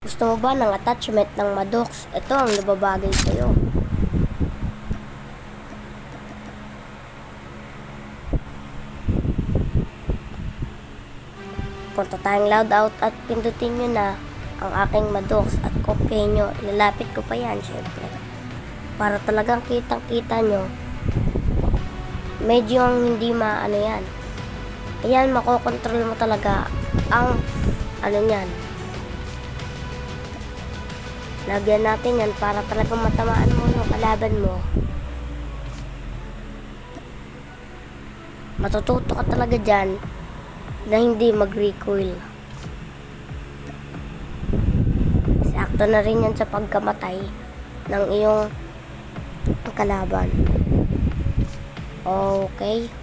Gusto mo ba ng attachment ng Madox? Ito ang nababagay sa'yo. Punta tayong loadout at pindutin nyo na ang aking Madox at kopyahin nyo. Ilalapit ko pa yan, syempre. Para talagang kitang-kita nyo. Medyo ang hindi maano yan. Ayan, makokontrol mo talaga ang ano yan. Lagyan natin yan para talagang matamaan mo yung kalaban mo. Matututo ka talaga dyan na hindi mag-recoil. Sakto na rin yan sa pagkamatay ng iyong kalaban. Okay.